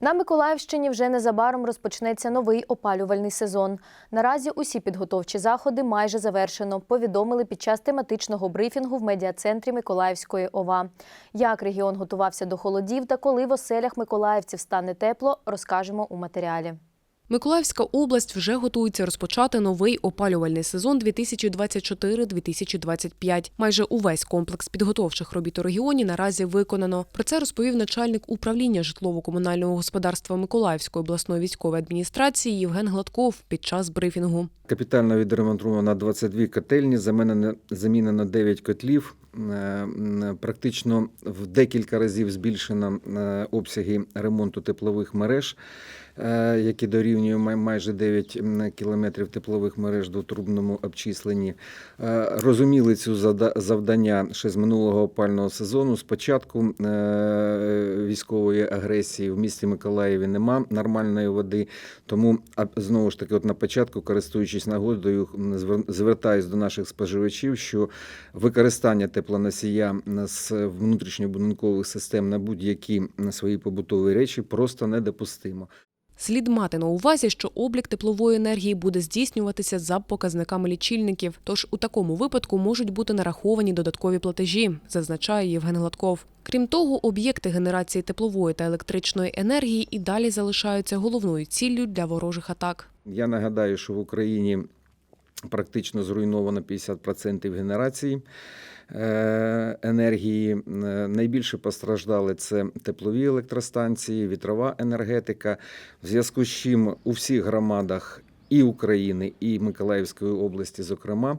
На Миколаївщині вже незабаром розпочнеться новий опалювальний сезон. Наразі усі підготовчі заходи майже завершено. Повідомили під час тематичного брифінгу в медіа-центрі Миколаївської ОВА. Як регіон готувався до холодів та коли в оселях миколаївців стане тепло, розкажемо у матеріалі. Миколаївська область вже готується розпочати новий опалювальний сезон 2024-2025. Майже увесь комплекс підготовчих робіт у регіоні наразі виконано. Про це розповів начальник управління житлово-комунального господарства Миколаївської обласної військової адміністрації Євген Гладков під час брифінгу. Капітально відремонтовано 22 котельні, замінено, замінено 9 котлів. Е, Практично в декілька разів збільшено е, обсяги ремонту теплових мереж, е, які дорівнюють майже 9 кілометрів теплових мереж до трубному обчисленні. Розуміли цю завдання ще з минулого опального сезону. З початку е, військової агресії в місті Миколаєві нема нормальної води. Тому знову ж таки, от на початку, користуючись нагодою, звертаюсь до наших споживачів, що використання теплоносія з внутрішньобудинкових систем на будь-які свої побутові речі просто недопустимо. Слід мати на увазі, що облік теплової енергії буде здійснюватися за показниками лічильників. Тож у такому випадку можуть бути нараховані додаткові платежі, зазначає Євген Гладков. Крім того, об'єкти генерації теплової та електричної енергії і далі залишаються головною ціллю для ворожих атак. Я нагадаю, що в Україні практично зруйновано 50% генерації енергії. Е, Найбільше постраждали це теплові електростанції, вітрова енергетика. В зв'язку з чим у всіх громадах і України, і Миколаївської області, зокрема,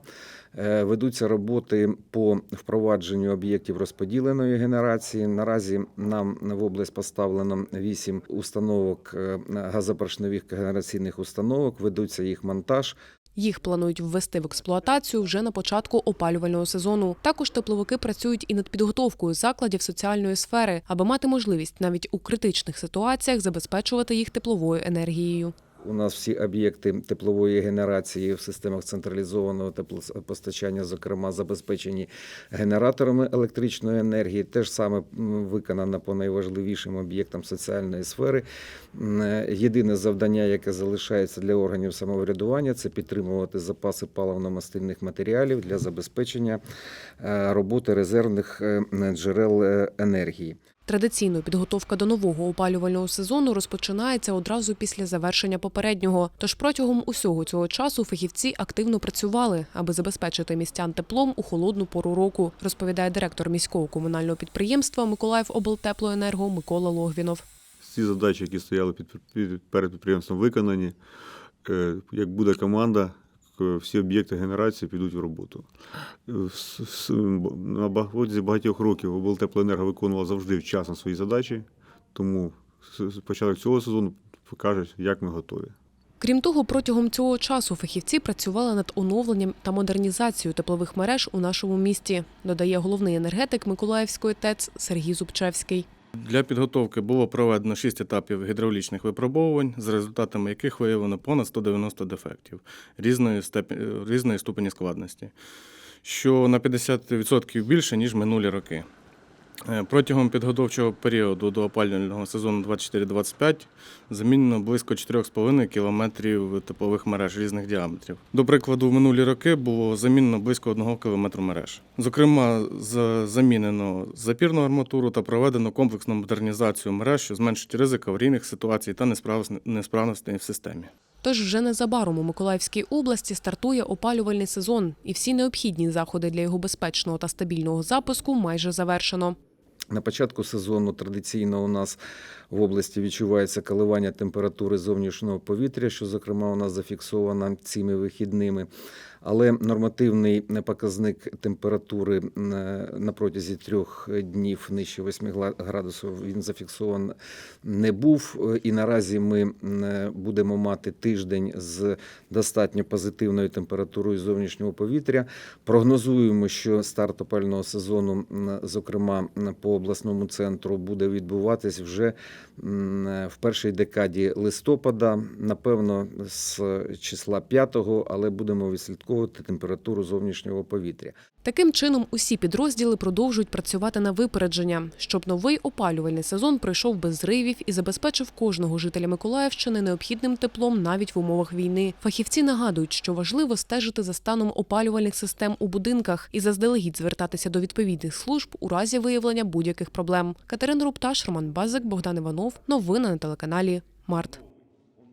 е, ведуться роботи по впровадженню об'єктів розподіленої генерації. Наразі нам в область поставлено 8 установок е, газопоршневих генераційних установок. Ведуться їх монтаж. Їх планують ввести в експлуатацію вже на початку опалювального сезону. Також тепловики працюють і над підготовкою закладів соціальної сфери, аби мати можливість навіть у критичних ситуаціях забезпечувати їх тепловою енергією. У нас всі об'єкти теплової генерації в системах централізованого теплопостачання, зокрема, забезпечені генераторами електричної енергії. Те ж саме виконано по найважливішим об'єктам соціальної сфери. Е, Єдине завдання, яке залишається для органів самоврядування, це підтримувати запаси паливно-мастильних матеріалів для забезпечення е, роботи резервних е, джерел енергії. Традиційно підготовка до нового опалювального сезону розпочинається одразу після завершення попереднього. Тож протягом усього цього часу фахівці активно працювали, аби забезпечити містян теплом у холодну пору року, розповідає директор міського комунального підприємства Миколаїв облтеплоенерго Микола Логвінов. Всі задачі, які стояли перед підприємством, виконані. Е, Як буде команда, всі об'єкти генерації підуть в роботу. Е, На багатьох багатьох років облтеплоенерго виконувала завжди вчасно свої задачі, тому початок цього сезону покажуть, як ми готові. Крім того, протягом цього часу фахівці працювали над оновленням та модернізацією теплових мереж у нашому місті, додає головний енергетик Миколаївської ТЕЦ Сергій Зубчевський. Для підготовки було проведено 6 етапів гідравлічних випробовувань, з результатами яких виявлено понад 190 дефектів різної, степені, різної ступені складності, що на 50% більше, ніж минулі роки. Е, Протягом підготовчого періоду до опалювального сезону 24-25 замінено близько 4,5 кілометрів теплових мереж різних діаметрів. До прикладу, в минулі роки було замінено близько 1 кілометру мереж. Зокрема, за- замінено запірну арматуру та проведено комплексну модернізацію мереж, що зменшить ризик аварійних ситуацій та несправ- несправностей в системі. Тож вже незабаром у Миколаївській області стартує опалювальний сезон, і всі необхідні заходи для його безпечного та стабільного запуску майже завершено. На початку сезону традиційно у нас в області відчувається коливання температури зовнішнього повітря, що, зокрема, у нас зафіксовано цими вихідними. Але нормативний показник температури е, на протязі трьох днів нижче 8 гла- градусів він зафіксований не був. І наразі ми е, будемо мати тиждень з достатньо позитивною температурою зовнішнього повітря. Прогнозуємо, що старт опального сезону, зокрема по обласному центру, буде відбуватись вже в першій декаді листопада, напевно, з числа 5, але будемо відслідковувати температуру зовнішнього повітря. Таким чином, усі підрозділи продовжують працювати на випередження, щоб новий опалювальний сезон пройшов без зривів і забезпечив кожного жителя Миколаївщини необхідним теплом навіть в умовах війни. Фахівці нагадують, що важливо стежити за станом опалювальних систем у будинках і заздалегідь звертатися до відповідних служб у разі виявлення будь-яких проблем. Катерина Рупташ, Роман Базик, Богдан Іванов. Новини на телеканалі Март.